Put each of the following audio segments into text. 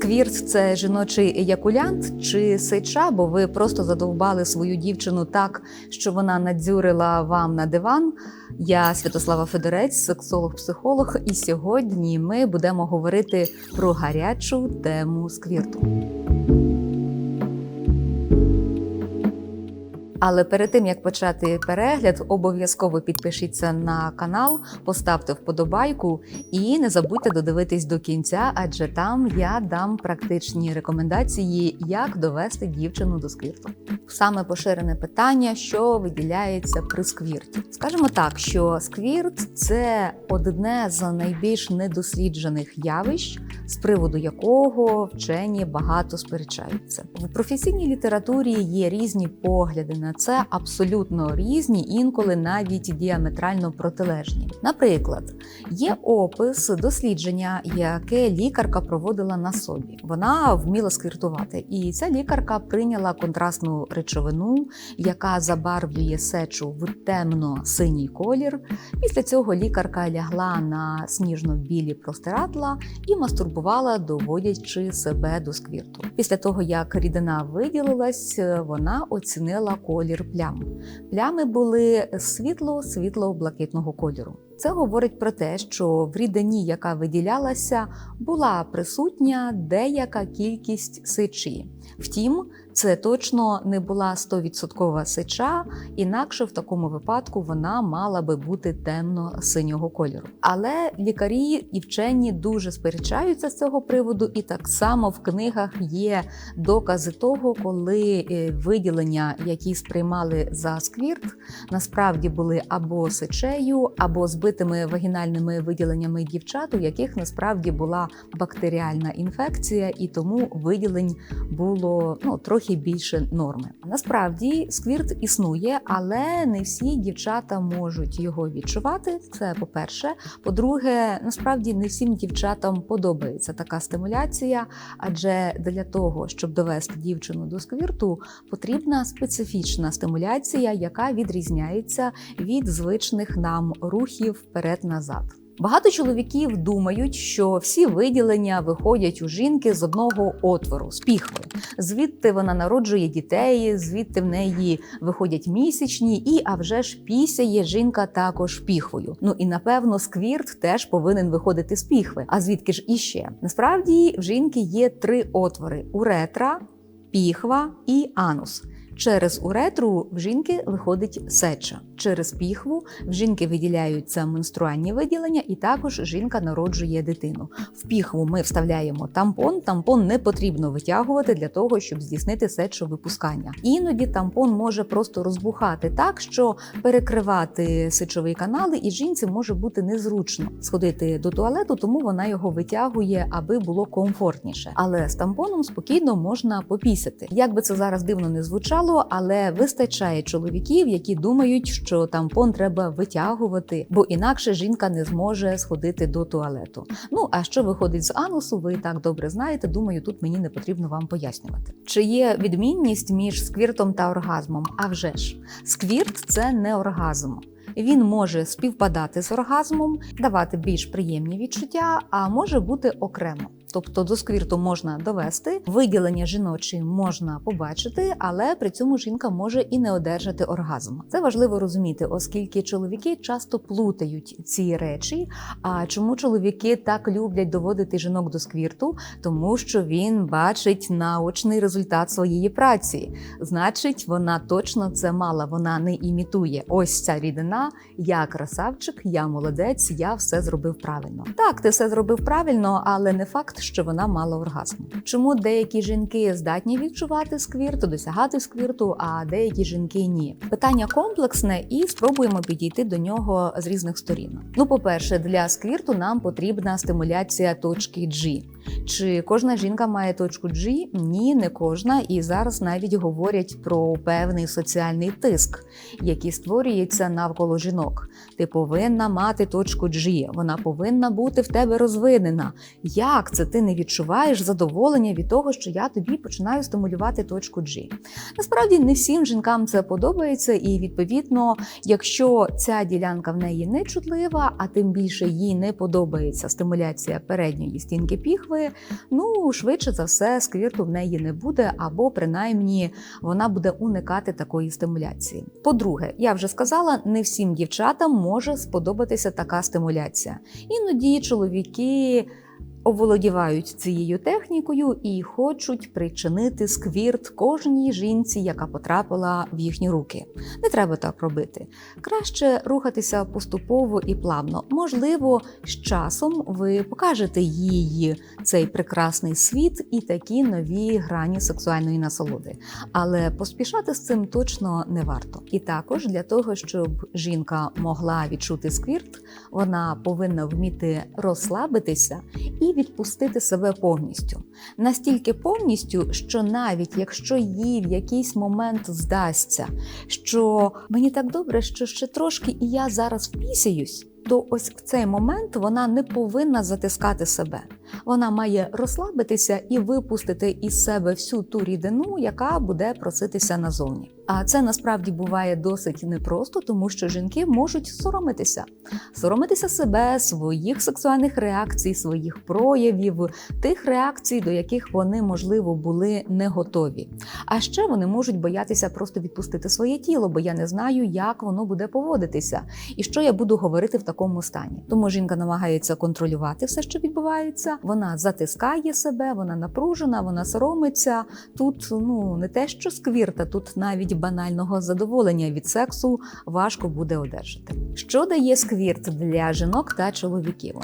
Сквірт це жіночий еякулянт чи сеча, бо ви просто задовбали свою дівчину так, що вона надзюрила вам на диван. Я Святослава Федорець, сексолог-психолог, і сьогодні ми будемо говорити про гарячу тему сквірту. Але перед тим як почати перегляд, обов'язково підпишіться на канал, поставте вподобайку і не забудьте додивитись до кінця, адже там я дам практичні рекомендації, як довести дівчину до сквірту. Саме поширене питання, що виділяється при сквірті. Скажемо так, що сквірт це одне з найбільш недосліджених явищ, з приводу якого вчені багато сперечаються. В професійній літературі є різні погляди на це, абсолютно різні, інколи навіть діаметрально протилежні. Наприклад, є опис дослідження, яке лікарка проводила на собі. Вона вміла сквіртувати, і ця лікарка прийняла контрастну речовину, яка забарвлює сечу в темно-синій колір. Після цього лікарка лягла на сніжно-білі простирадла і мастурбувала, доводячи себе до сквірту. Після того, як рідина виділилась, вона оцінила колір плям. Плями були світло-світло-блакитного кольору. Це говорить про те, що в рідині, яка виділялася, була присутня деяка кількість сечі. Втім, це точно не була 100% сеча, інакше в такому випадку вона мала би бути темно-синього кольору. Але лікарі і вчені дуже сперечаються з цього приводу, і так само в книгах є докази того, коли е, виділення, які сприймали за сквірт, насправді були або сечею, або збитими вагінальними виділеннями дівчат, у яких насправді була бактеріальна інфекція, і тому виділень було ну трохи більше норми. Насправді сквірт існує, але не всі дівчата можуть його відчувати. Це по-перше. По-друге, насправді не всім дівчатам подобається така стимуляція, адже для того, щоб довести дівчину до сквірту, потрібна специфічна стимуляція, яка відрізняється від звичних нам рухів вперед-назад. Багато чоловіків думають, що всі виділення виходять у жінки з одного отвору, з піхви. Звідти вона народжує дітей, звідти в неї виходять місячні, і а вже ж пісяє жінка також піхвою. Ну і напевно сквірт теж повинен виходити з піхви. А звідки ж іще? Насправді в жінки є три отвори: уретра, піхва і анус. Через уретру в жінки виходить сеча. Через піхву в жінки виділяються менструальні виділення, і також жінка народжує дитину. В піхву ми вставляємо тампон. Тампон не потрібно витягувати для того, щоб здійснити сечовипускання. Іноді тампон може просто розбухати так, що перекривати сечовий канал, і жінці може бути незручно сходити до туалету, тому вона його витягує, аби було комфортніше. Але з тампоном спокійно можна попісяти. Як би це зараз дивно не звучало, але вистачає чоловіків, які думають, що тампон треба витягувати, бо інакше жінка не зможе сходити до туалету. Ну а що виходить з анусу, ви так добре знаєте. Думаю, тут мені не потрібно вам пояснювати. Чи є відмінність між сквіртом та оргазмом? А вже ж, сквірт це не оргазм. Він може співпадати з оргазмом, давати більш приємні відчуття, а може бути окремо. Тобто до сквірту можна довести, виділення жіночі можна побачити, але при цьому жінка може і не одержати оргазм. Це важливо розуміти, оскільки чоловіки часто плутають ці речі. А чому чоловіки так люблять доводити жінок до сквірту? Тому що він бачить наочний результат своєї праці. Значить, вона точно це мала. Вона не імітує. Ось ця рідина. Я красавчик, я молодець, я все зробив правильно. Так, ти все зробив правильно, але не факт що вона мала оргазм. Чому деякі жінки здатні відчувати сквірт, досягати сквірту, а деякі жінки ні? Питання комплексне, і спробуємо підійти до нього з різних сторін. Ну, по-перше, для сквірту нам потрібна стимуляція точки G. Чи кожна жінка має точку G? Ні, не кожна. І зараз навіть говорять про певний соціальний тиск, який створюється навколо жінок. Ти повинна мати точку G, вона повинна бути в тебе розвинена. Як це ти не відчуваєш задоволення від того, що я тобі починаю стимулювати точку G? Насправді не всім жінкам це подобається, і відповідно, якщо ця ділянка в неї не чутлива, а тим більше їй не подобається стимуляція передньої стінки піхви умови, ну швидше за все, сквірту в неї не буде, або принаймні вона буде уникати такої стимуляції. По-друге, я вже сказала, не всім дівчатам може сподобатися така стимуляція. Іноді чоловіки оволодівають цією технікою і хочуть причинити сквірт кожній жінці, яка потрапила в їхні руки. Не треба так робити. Краще рухатися поступово і плавно. Можливо, з часом ви покажете їй цей прекрасний світ і такі нові грані сексуальної насолоди. Але поспішати з цим точно не варто. І також для того, щоб жінка могла відчути сквірт, вона повинна вміти розслабитися і відпустити себе повністю. Настільки повністю, що навіть якщо їй в якийсь момент здасться, що мені так добре, що ще трошки і я зараз впісяюсь, то ось в цей момент вона не повинна затискати себе. Вона має розслабитися і випустити із себе всю ту рідину, яка буде проситися назовні. А це насправді буває досить непросто, тому що жінки можуть соромитися, соромитися себе, своїх сексуальних реакцій, своїх проявів, тих реакцій, до яких вони, можливо, були не готові. А ще вони можуть боятися просто відпустити своє тіло, бо я не знаю, як воно буде поводитися і що я буду говорити в такому стані. Тому жінка намагається контролювати все, що відбувається. Вона затискає себе, вона напружена, вона соромиться. Тут ну не те, що сквірта, тут навіть банального задоволення від сексу важко буде одержати. Що дає сквірт для жінок та чоловіків?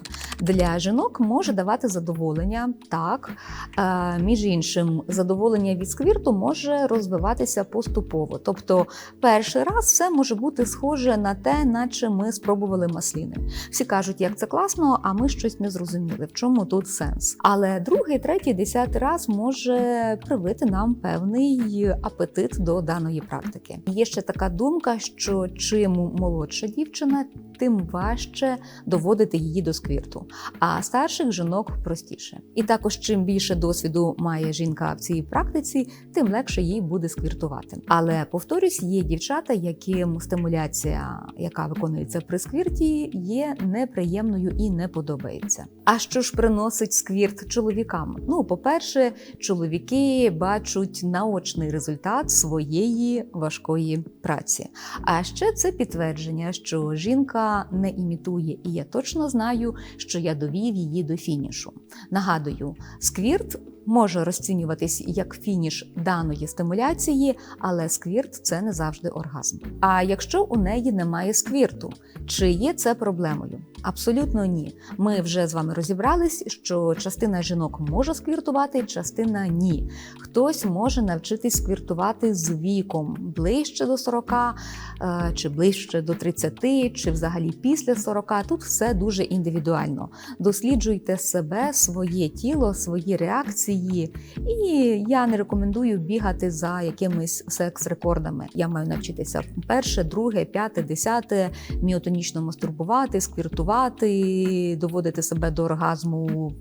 Для жінок може давати задоволення, так е, між іншим, задоволення від сквірту може розвиватися поступово. Тобто, перший раз все може бути схоже на те, наче ми спробували масліни. Всі кажуть, як це класно, а ми щось не зрозуміли, в чому тут сенс. Але другий, третій, десятий раз може привити нам певний апетит до даної практики. Є ще така думка, що чим молодша дівчина, тим важче доводити її до сквірту, а старших жінок простіше. І також, чим більше досвіду має жінка в цій практиці, тим легше їй буде сквіртувати. Але повторюсь, є дівчата, яким стимуляція, яка виконується при сквірті, є неприємною і не подобається. А що ж приносить сквірт чоловікам? Ну, по-перше, чоловіки бачать наочний результат своєї важкої праці. А ще це підтвердження, що жінка не імітує, і я точно знаю, що я довів її до фінішу. Нагадую, сквірт. Може розцінюватись як фініш даної стимуляції, але сквірт це не завжди оргазм. А якщо у неї немає сквірту, чи є це проблемою? Абсолютно ні. Ми вже з вами розібрались, що частина жінок може сквіртувати, частина ні. Хтось може навчитись сквіртувати з віком ближче до 40, е, чи ближче до 30, чи взагалі після 40. Тут все дуже індивідуально. Досліджуйте себе, своє тіло, свої реакції. І я не рекомендую бігати за якимись секс-рекордами. Я маю навчитися перше, друге, п'яте, десяте, міотонічно мастурбувати, сквіртувати, доводити себе до оргазму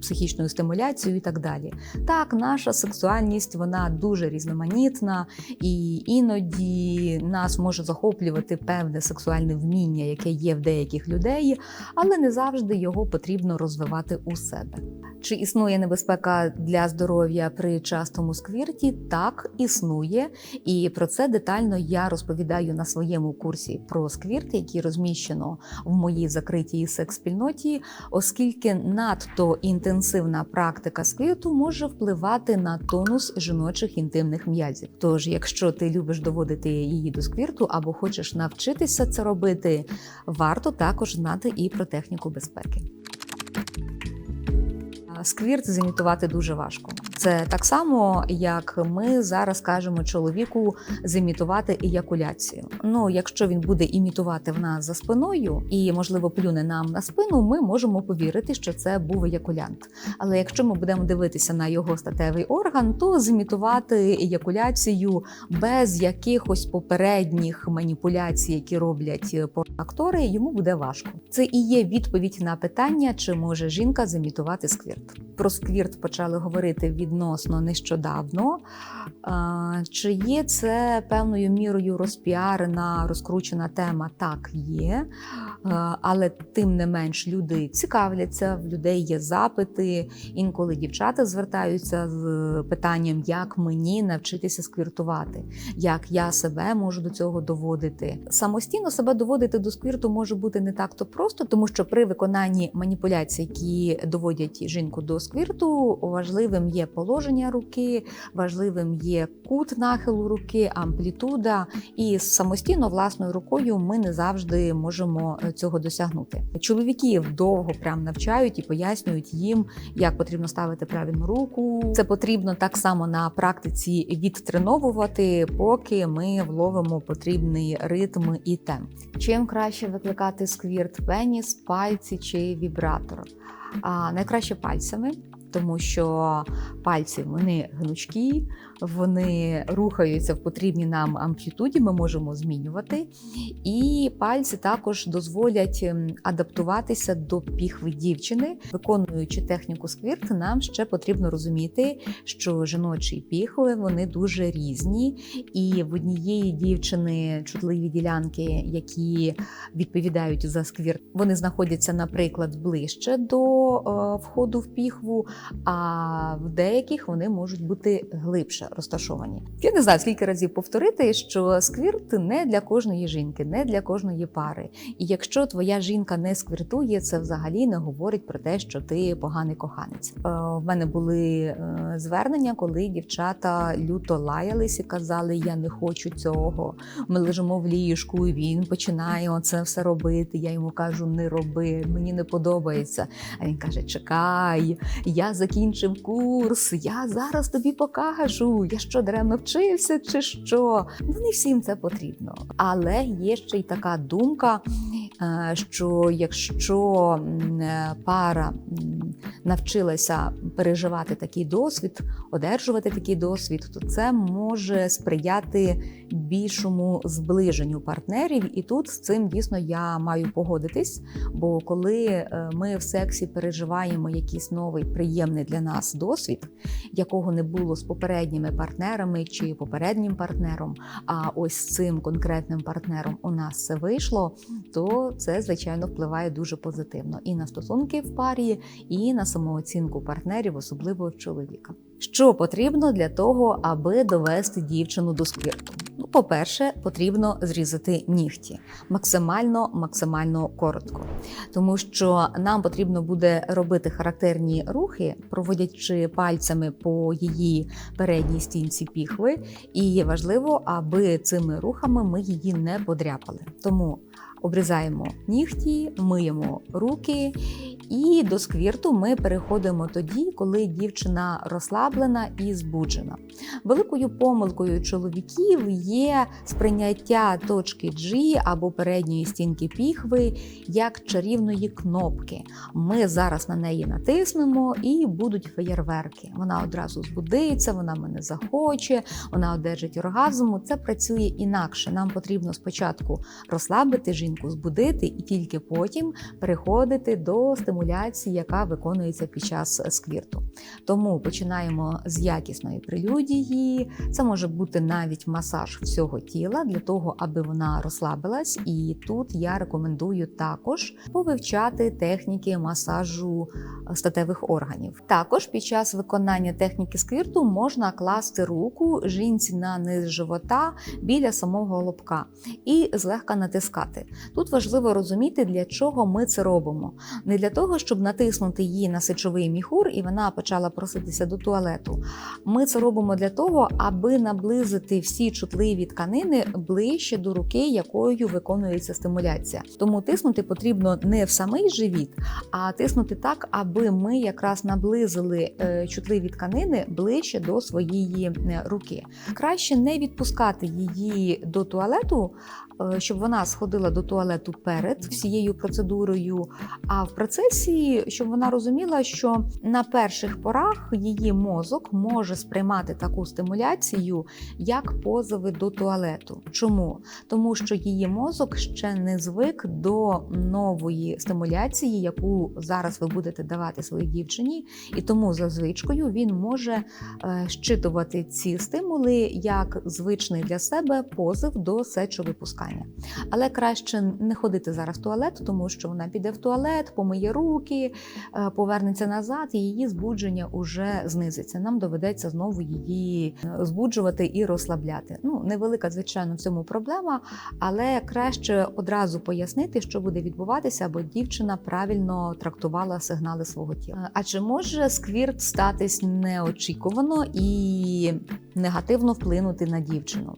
психічною стимуляцією і так далі. Так, наша сексуальність вона дуже різноманітна, і іноді нас може захоплювати певне сексуальне вміння, яке є в деяких людей, але не завжди його потрібно розвивати у себе. Чи існує небезпека для здоров'я при частому сквірті? Так, існує, і про це детально я розповідаю на своєму курсі про сквірт, який розміщено в моїй закритій секс-спільноті, оскільки надто інтенсивна практика сквірту може впливати на тонус жіночих інтимних м'язів. Тож, якщо ти любиш доводити її до сквірту або хочеш навчитися це робити, варто також знати і про техніку безпеки. Сквірт зімітувати дуже важко. Це так само, як ми зараз кажемо чоловіку зімітувати еякуляцію. Ну, якщо він буде імітувати в нас за спиною і, можливо, плюне нам на спину, ми можемо повірити, що це був еякулянт. Але якщо ми будемо дивитися на його статевий орган, то зімітувати еякуляцію без якихось попередніх маніпуляцій, які роблять актори, йому буде важко. Це і є відповідь на питання, чи може жінка зімітувати сквірт. Про сквірт почали говорити від відносно нещодавно. Чи є це певною мірою розпіарена, розкручена тема? Так, є. Але тим не менш люди цікавляться, в людей є запити. Інколи дівчата звертаються з питанням, як мені навчитися сквіртувати, як я себе можу до цього доводити. Самостійно себе доводити до сквірту може бути не так то просто, тому що при виконанні маніпуляцій, які доводять жінку до сквірту, важливим є положення руки, важливим є кут нахилу руки, амплітуда. І самостійно власною рукою ми не завжди можемо е, цього досягнути. Чоловіків довго прям навчають і пояснюють їм, як потрібно ставити правильну руку. Це потрібно так само на практиці відтреновувати, поки ми вловимо потрібний ритм і темп. Чим краще викликати сквірт пеніс, пальці чи вібратор? А найкраще пальцями. Тому що пальці вони гнучкі, вони рухаються в потрібній нам амплітуді, ми можемо змінювати. І пальці також дозволять ем, адаптуватися до піхви дівчини. Виконуючи техніку сквірт, нам ще потрібно розуміти, що жіночі піхви вони дуже різні, і в однієї дівчини чутливі ділянки, які відповідають за сквірт, вони знаходяться, наприклад, ближче до е, входу в піхву, а в деяких вони можуть бути глибше розташовані. Я не знаю, скільки разів повторити, що сквірт не для кожної жінки, не для кожної пари. І якщо твоя жінка не сквіртує, це взагалі не говорить про те, що ти поганий коханець. Е, В мене були е, звернення, коли дівчата люто лаялись і казали: Я не хочу цього. Ми лежимо в ліжку, і він починає оце все робити. Я йому кажу, не роби, мені не подобається. А він каже: Чекай, я закінчив курс, я зараз тобі покажу. Я що даремно вчився, чи що? Ну не всім це потрібно. Але є ще й така думка, е, що якщо е, пара навчилася переживати такий досвід, одержувати такий досвід, то це може сприяти більшому зближенню партнерів. І тут з цим дійсно я маю погодитись. Бо коли е, ми в сексі переживаємо якийсь новий приємний для нас досвід, якого не було з попередніми партнерами чи попереднім партнером, а ось з цим конкретним партнером у нас це вийшло, то це звичайно впливає дуже позитивно і на стосунки в парі, і на самооцінку партнерів, особливо чоловіка. Що потрібно для того, аби довести дівчину до спирту? Ну, по-перше, потрібно зрізати нігті максимально, максимально коротко, тому що нам потрібно буде робити характерні рухи, проводячи пальцями по її передній стінці піхви. І є важливо, аби цими рухами ми її не подряпали. Тому обрізаємо нігті, миємо руки. І до сквірту ми переходимо тоді, коли дівчина розслаблена і збуджена. Великою помилкою чоловіків є сприйняття точки G або передньої стінки піхви як чарівної кнопки. Ми зараз на неї натиснемо і будуть феєрверки. Вона одразу збудиться, вона мене захоче, вона одержить оргазм. Це працює інакше. Нам потрібно спочатку розслабити жінку, збудити, і тільки потім переходити до стимуляції, яка виконується під час сквірту. Тому починаємо з якісної прелюдії. Це може бути навіть масаж всього тіла для того, аби вона розслабилась. І тут я рекомендую також повивчати техніки масажу статевих органів. Також під час виконання техніки сквірту можна класти руку жінці на низ живота біля самого лобка і злегка натискати. Тут важливо розуміти, для чого ми це робимо. Не для того, щоб натиснути її на сечовий міхур, і вона почала проситися до туалету. Ми це робимо для того, аби наблизити всі чутливі тканини ближче до руки, якою виконується стимуляція. Тому тиснути потрібно не в самий живіт, а тиснути так, аби ми якраз наблизили е, чутливі тканини ближче до своєї е, руки. Краще не відпускати її до туалету, е, щоб вона сходила до туалету перед всією процедурою, а в процесі, щоб вона розуміла, що на перших порах її мозок може сприймати таку стимуляцію, як позови до туалету. Чому? Тому що її мозок ще не звик до нової стимуляції, яку зараз ви будете давати своїй дівчині, і тому за звичкою він може е, щитувати ці стимули як звичний для себе позив до сечовипускання. Але краще не ходити зараз в туалет, тому що вона піде в туалет, помиє руки, е, повернеться назад, і її збудження уже знизиться. Нам доведеться знову її е, збуджувати і розслабляти. Ну, невелика, звичайно, в цьому проблема, але краще одразу пояснити, що буде відбуватися, аби дівчина правильно трактувала сигнали свого тіла. Е, А чи може сквірт статись неочікувано і негативно вплинути на дівчину?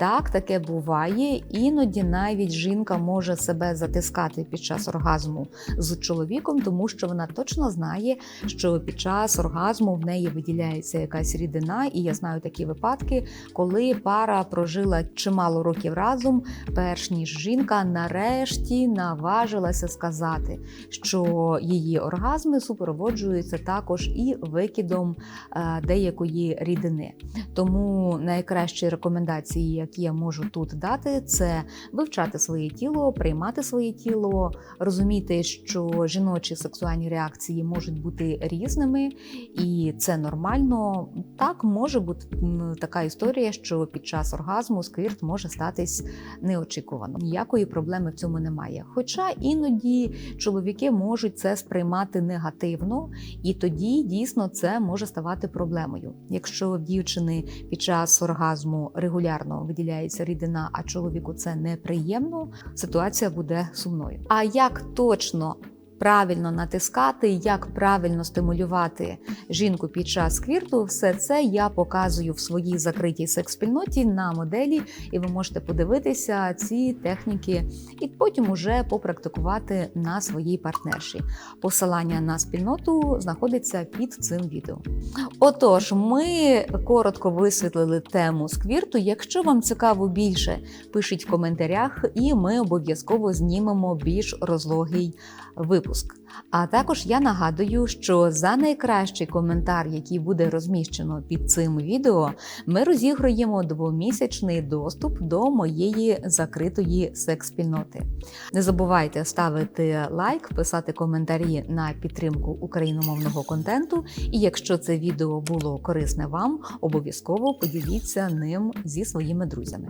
Так, таке буває. Іноді навіть жінка може себе затискати під час оргазму з чоловіком, тому що вона точно знає, що під час оргазму в неї виділяється якась рідина, і я знаю такі випадки, коли пара прожила чимало років разом, перш ніж жінка нарешті наважилася сказати, що її оргазми супроводжуються також і викидом е, деякої рідини. Тому найкращі рекомендації, які я можу тут дати, це вивчати своє тіло, приймати своє тіло, розуміти, що жіночі сексуальні реакції можуть бути різними, і це нормально. Так може бути така історія, що під час оргазму сквірт може статись неочікувано. Ніякої проблеми в цьому немає. Хоча іноді чоловіки можуть це сприймати негативно, і тоді дійсно це може ставати проблемою. Якщо дівчини під час оргазму регулярно виділяється рідина, а чоловіку це неприємно, ситуація буде сумною. А як точно правильно натискати, як правильно стимулювати жінку під час сквірту, все це я показую в своїй закритій секс-спільноті на моделі, і ви можете подивитися ці техніки і потім уже попрактикувати на своїй партнерші. Посилання на спільноту знаходиться під цим відео. Отож, ми коротко висвітлили тему сквірту. Якщо вам цікаво більше, пишіть в коментарях, і ми обов'язково знімемо більш розлогий випуск. А також я нагадую, що за найкращий коментар, який буде розміщено під цим відео, ми розіграємо двомісячний доступ до моєї закритої секс-спільноти. Не забувайте ставити лайк, писати коментарі на підтримку україномовного контенту. І якщо це відео було корисне вам, обов'язково поділіться ним зі своїми друзями.